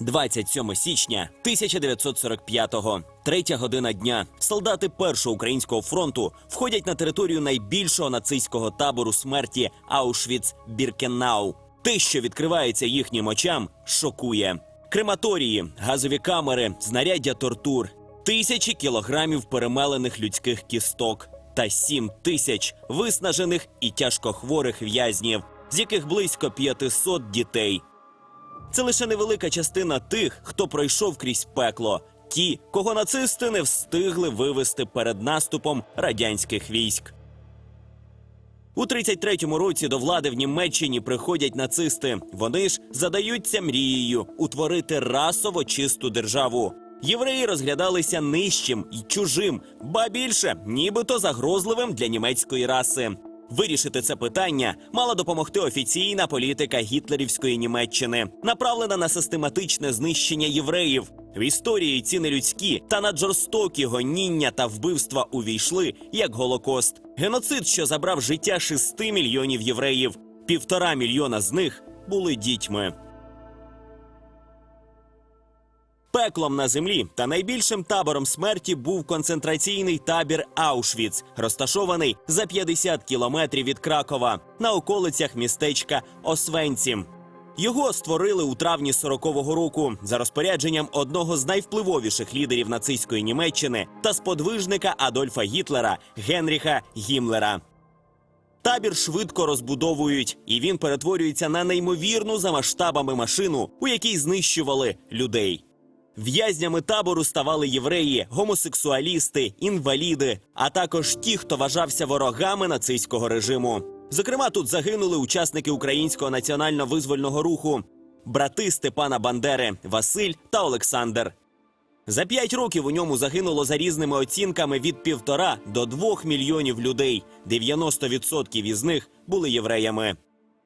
27 січня 1945-го. Третя година дня. Солдати першого українського фронту входять на територію найбільшого нацистського табору смерті Аушвіц-Біркенау. Те, що відкривається їхнім очам, шокує. Крематорії, газові камери, знаряддя тортур, тисячі кілограмів перемелених людських кісток та сім тисяч виснажених і тяжкохворих в'язнів, з яких близько 500 дітей. Це лише невелика частина тих, хто пройшов крізь пекло. Ті, кого нацисти не встигли вивести перед наступом радянських військ. У 33-му році до влади в Німеччині приходять нацисти. Вони ж задаються мрією утворити расово чисту державу. Євреї розглядалися нижчим і чужим, ба більше, нібито загрозливим для німецької раси. Вирішити це питання мала допомогти офіційна політика гітлерівської Німеччини, направлена на систематичне знищення євреїв. В історії ці нелюдські та наджорстокі гоніння та вбивства увійшли як Голокост, геноцид, що забрав життя шести мільйонів євреїв. Півтора мільйона з них були дітьми. Пеклом на землі та найбільшим табором смерті був концентраційний табір Аушвіц, розташований за 50 кілометрів від Кракова на околицях містечка Освенцім. Його створили у травні 40-го року за розпорядженням одного з найвпливовіших лідерів нацистської Німеччини та сподвижника Адольфа Гітлера Генріха Гімлера. Табір швидко розбудовують, і він перетворюється на неймовірну за масштабами машину, у якій знищували людей. В'язнями табору ставали євреї, гомосексуалісти, інваліди, а також ті, хто вважався ворогами нацистського режиму. Зокрема, тут загинули учасники українського національно-визвольного руху, брати Степана Бандери, Василь та Олександр. За п'ять років у ньому загинуло за різними оцінками від півтора до двох мільйонів людей. 90% із них були євреями.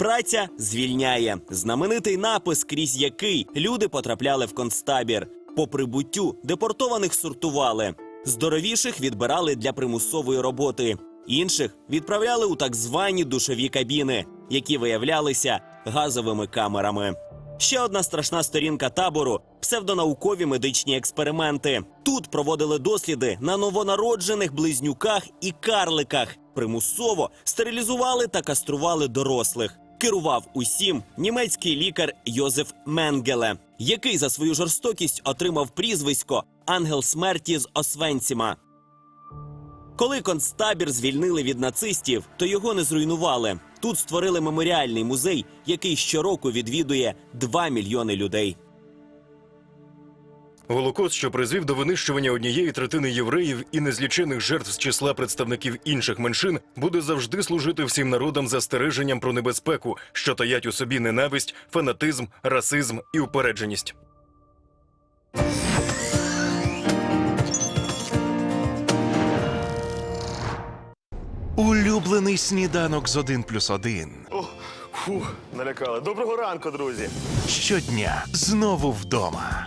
Праця звільняє знаменитий напис, крізь який люди потрапляли в концтабір. По прибуттю депортованих сортували. Здоровіших відбирали для примусової роботи. Інших відправляли у так звані душові кабіни, які виявлялися газовими камерами. Ще одна страшна сторінка табору псевдонаукові медичні експерименти. Тут проводили досліди на новонароджених близнюках і карликах. Примусово стерилізували та кастрували дорослих. Керував усім німецький лікар Йозеф Менгеле, який за свою жорстокість отримав прізвисько Ангел смерті з Освенціма. Коли концтабір звільнили від нацистів, то його не зруйнували. Тут створили меморіальний музей, який щороку відвідує 2 мільйони людей. Голокост, що призвів до винищування однієї третини євреїв і незлічених жертв з числа представників інших меншин, буде завжди служити всім народам застереженням про небезпеку, що таять у собі ненависть, фанатизм, расизм і упередженість. Улюблений сніданок з 1 плюс 1. О, фу, налякали. Доброго ранку, друзі. Щодня знову вдома.